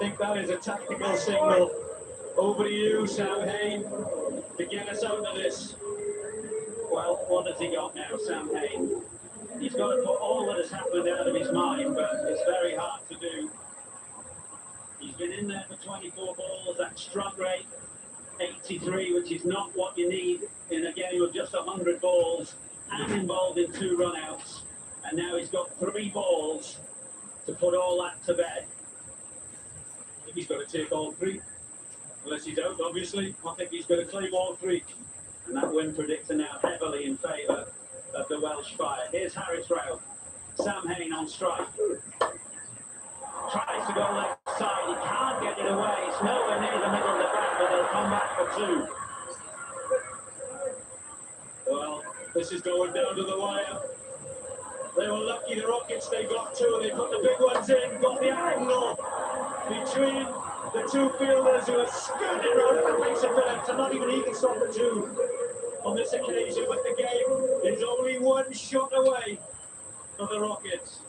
think that is a tactical signal. Over to you, Sam Hain, to get us out of this. Well, what has he got now, Sam Hain? He's got to put all that has happened out of his mind, but it's very hard to do. He's been in there for 24 balls at strike rate 83, which is not what you need in a game of just 100 balls and involved in two run-outs. And now he's got three balls to put all that to bed. Think he's got to take all three. Unless he's out, obviously. I think he's got to claim all three. And that win predictor now heavily in favour of the Welsh Fire. Here's Harris Rao. Sam Hain on strike. Tries to go left side. He can't get it away. It's nowhere near the middle of the bat, but they'll come back for two. Well, this is going down to the wire. They were lucky the Rockets, they got two, they put the big ones in, got the angle between the two fielders who skirting around at the pace of Phillips, and not even he can stop the two on this occasion, but the game is only one shot away for the Rockets.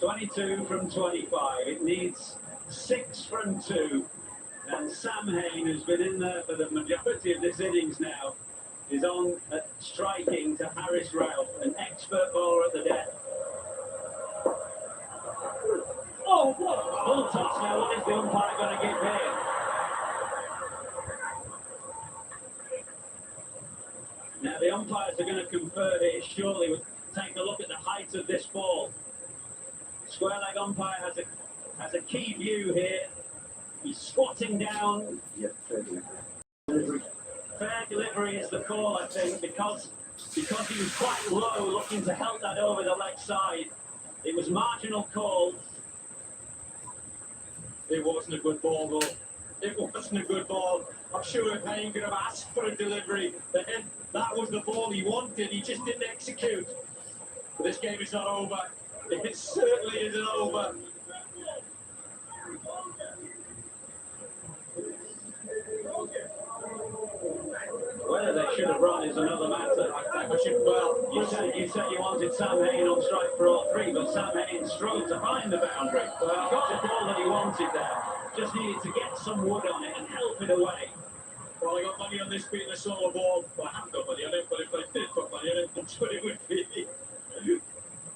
Twenty-two from twenty-five. It needs six from two. And Sam Hain, who's been in there for the majority of this innings now, is on uh, striking to Harris Ralph, an expert bowler at the death. Oh, what? Full toss now. What is the umpire going to give here? Now the umpires are going to confer here surely taking a look at the height of this ball. Square leg umpire has a has a key view here. He's squatting down. Fair delivery is the call, I think, because because he was quite low, looking to help that over the leg side. It was marginal call. It wasn't a good ball, though. It wasn't a good ball. I'm sure Hain could have asked for a delivery, then that was the ball he wanted. He just didn't execute. But this game is not over. It certainly isn't over. Whether they should have run is another matter. I think we should, well, You said you said you wanted Sam Hain on strike for all three, but Sam Hain strode to find the boundary. Well, got the ball that he wanted there. Just needed to get some wood on it and help it away. well, I got money on this being a solo ball. Well, I haven't got money on it, but if I did put money on it, that's what it would be.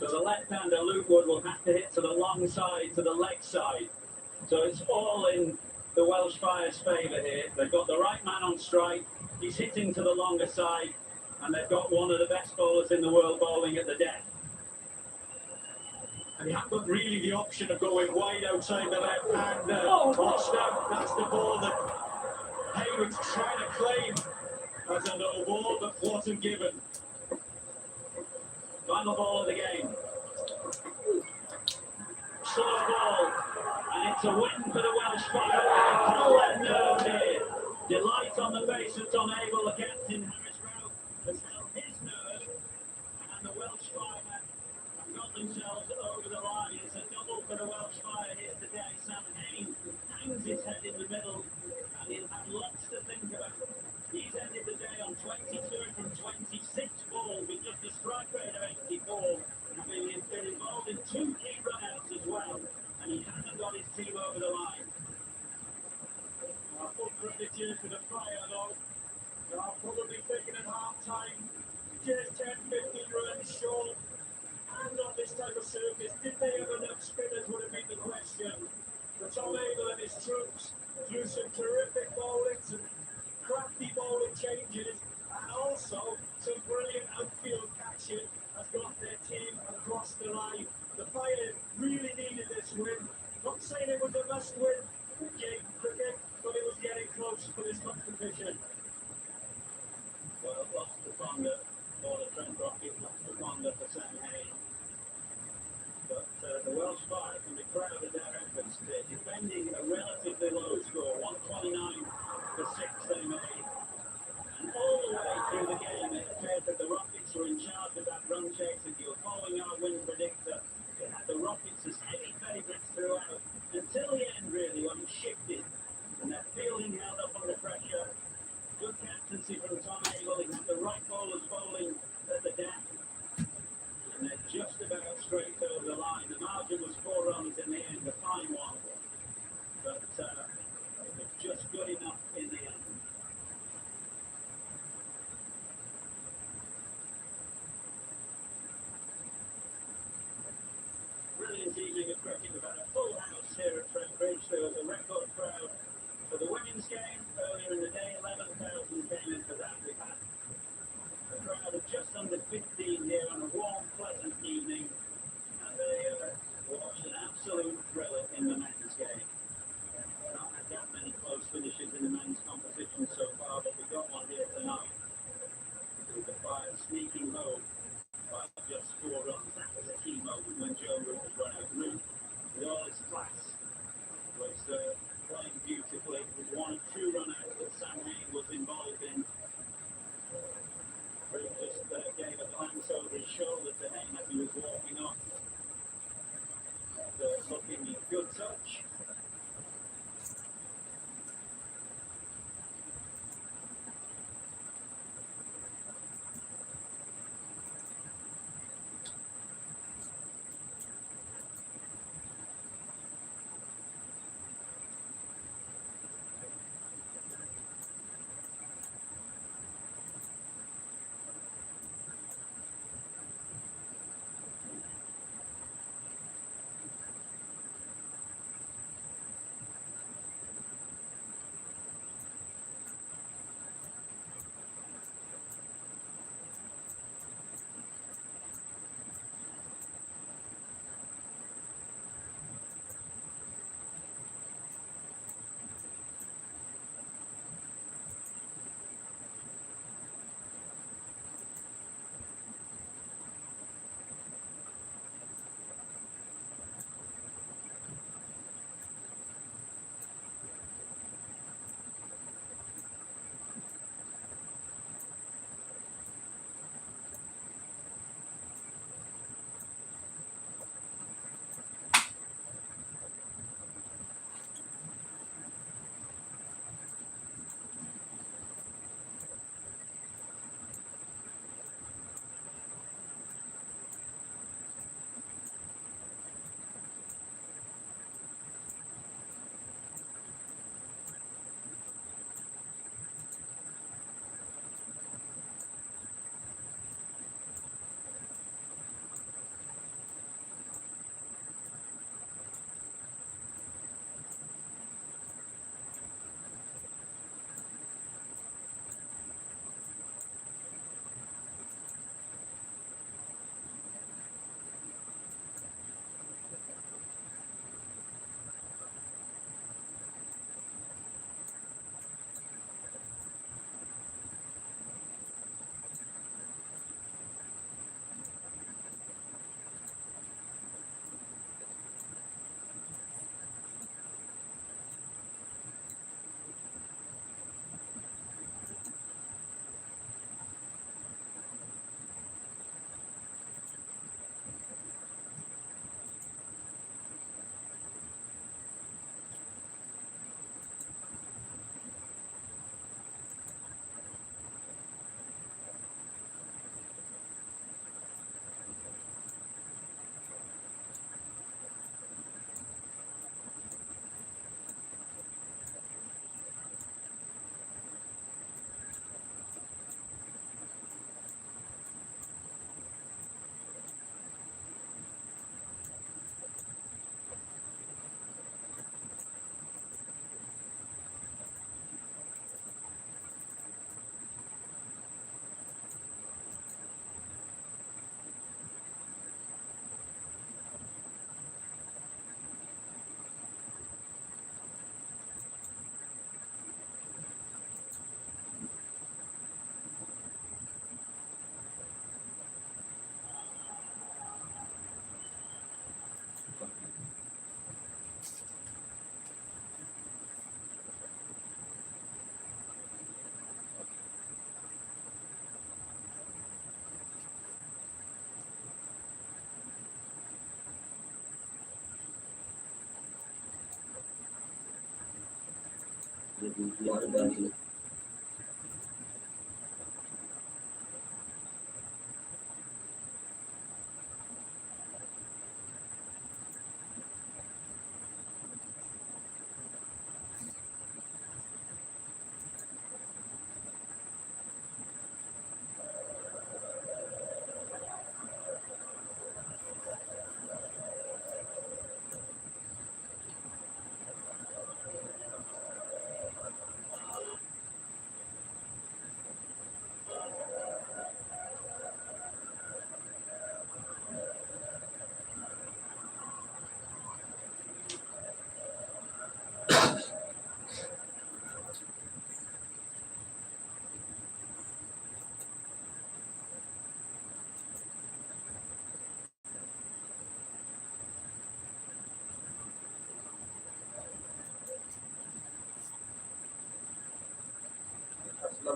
So the left-hander Luke Wood will have to hit to the long side, to the leg side. So it's all in the Welsh Fire's favour here. They've got the right man on strike. He's hitting to the longer side, and they've got one of the best bowlers in the world bowling at the death. And he had got really the option of going wide outside the left hand. Uh, Oh, out. That's the ball that Hayward's trying to claim as a no ball, but wasn't given. Final ball of the game. Slow ball, and it's a win for the Welsh Fire. They the Tom Abel, the captain, Harris Rowe, has held his nerve, and the Welsh Fire have got themselves over the line. It's a double for the Welsh Fire here today. Sam Hain hangs his head in the middle, and he'll have lots to think about. He's ended the day on 22 from 26 balls with just a strike rate of 84, having been involved in two key runouts as well, and he hasn't got his team over the line. Credit here to the fire, though. They are probably thinking at half time, just 10, 15 runs short. And on this type of surface, did they have enough spinners would have been the question. But Tom Abel and his troops, through some terrific bowling, some crafty bowling changes, and also some brilliant outfield catching, has got their team across the line. The Fire really needed this win. Not saying it was a must win game cricket, but it was getting close for this competition. Well, lost to Fonda, or the Trent Rocket, lost to Fonda for Sam Hain. But uh, the Welsh Fire can be proud of their efforts there, defending a relatively low score, 129 for 6 they made. And all the way through the game, it appeared that the Rockets were in charge of that run chase. If you're following our win predictor,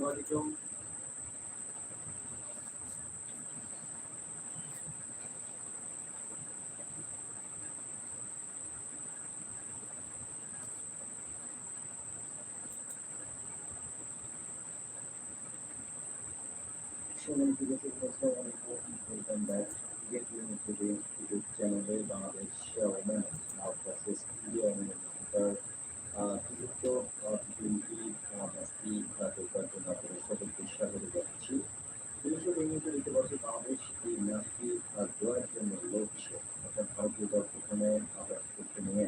আসসালামু আলাইকুম সম্মানিত দর্শক আসসালামু আলাইকুম welcome back gate limited YouTube চ্যানেলে Bangladesh women versus India women সুযুক্ত যুক্ত BNP প্রার্থী পরিকল্পনা পরিষদকে স্বাগত জানাচ্ছি উনিশশো এই ম্যাচটি জয়ের জন্য লড়ছে অর্থাৎ ভারতীয় দল প্রথমে আবার নিয়ে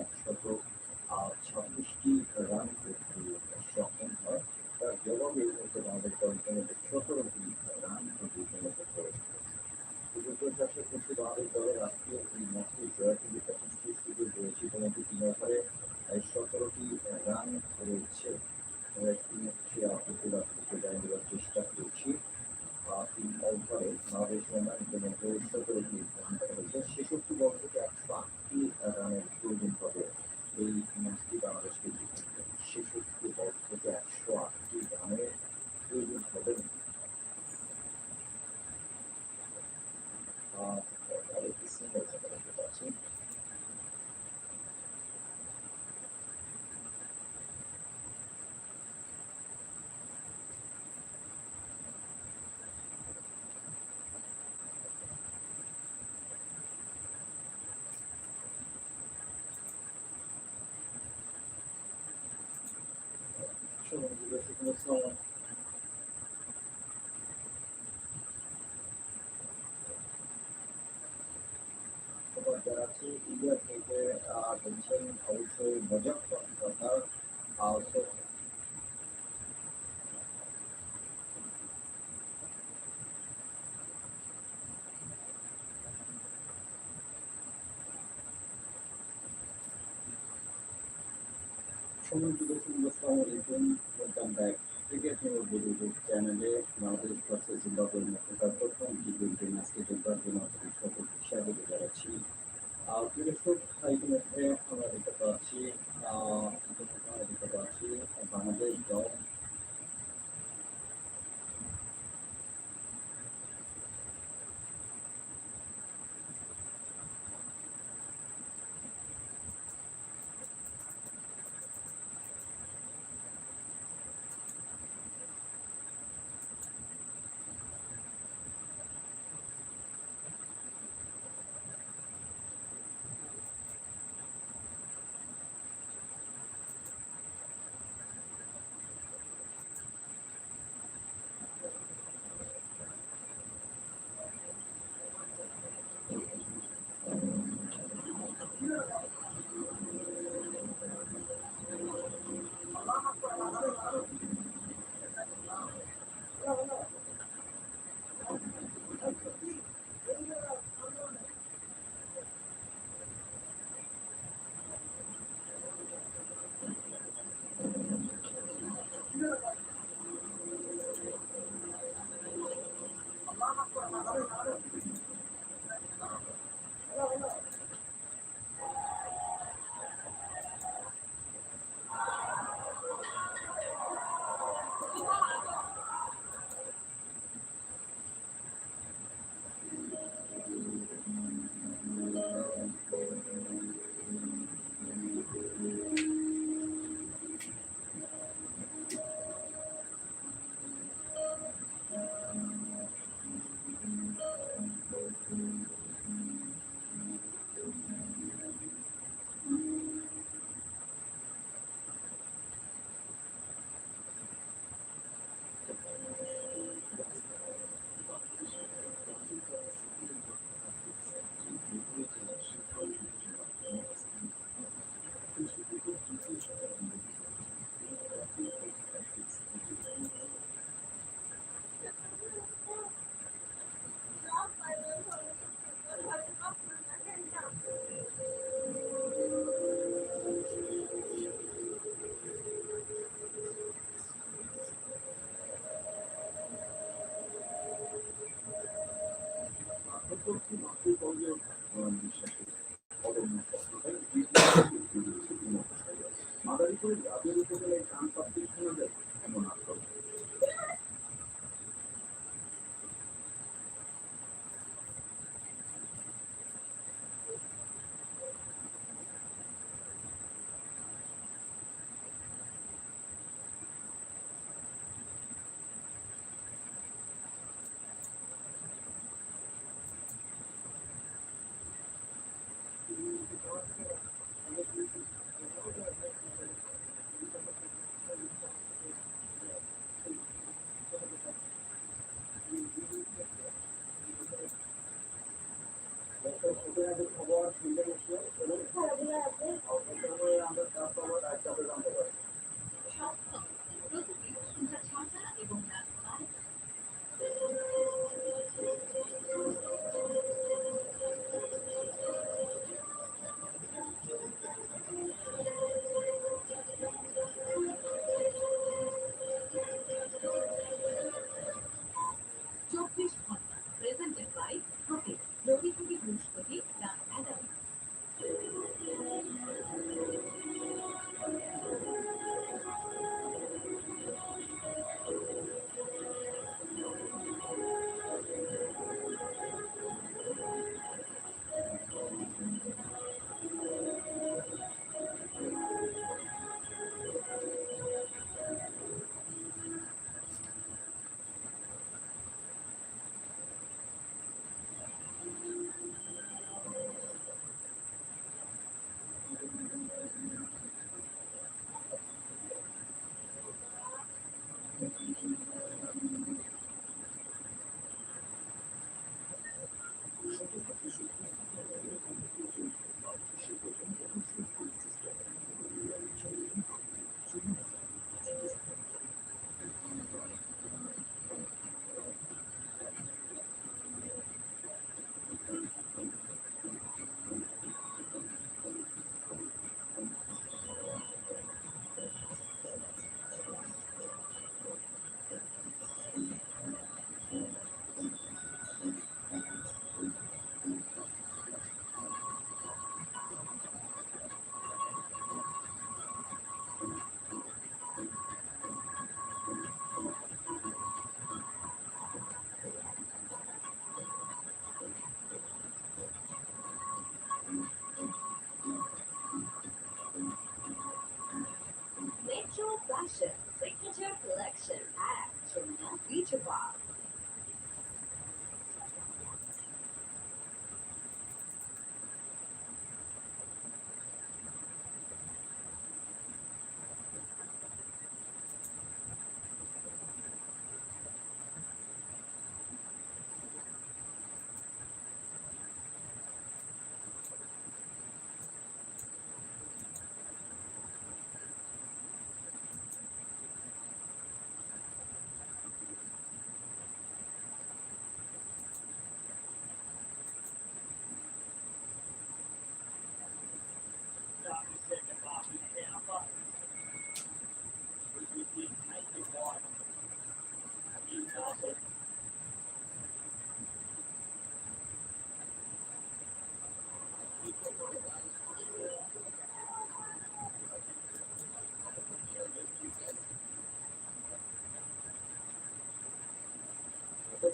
সম্মানিত দর্শক আসসালামু খবর জানাচ্ছি ইন্ডিয়া থেকে আহ, বলছেন অবশ্যই আসসালামু আলাইকুম ওয়েলকাম ব্যাক ক্রিকেট ইউটিউব চ্যানেলে বাংলাদেশ ভার্সেস জিম্বাবুয়ের মধ্যকার প্রথম টি টোয়েন্টি ম্যাচকে যোগদান জন্য আপনাদের সকলকে স্বাগত দেখতে পাচ্ছি দেখতে পাচ্ছি বাংলাদেশ দল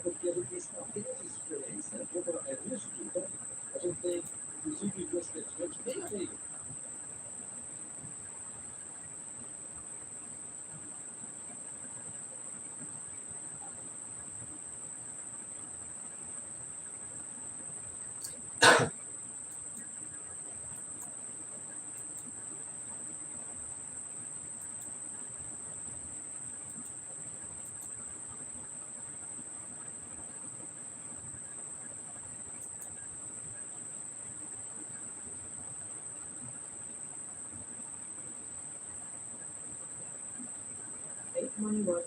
porque a gente está tendo essa experiência. Né? É a que então, a gente tem, inclusive, duas questões bem a meio. Money work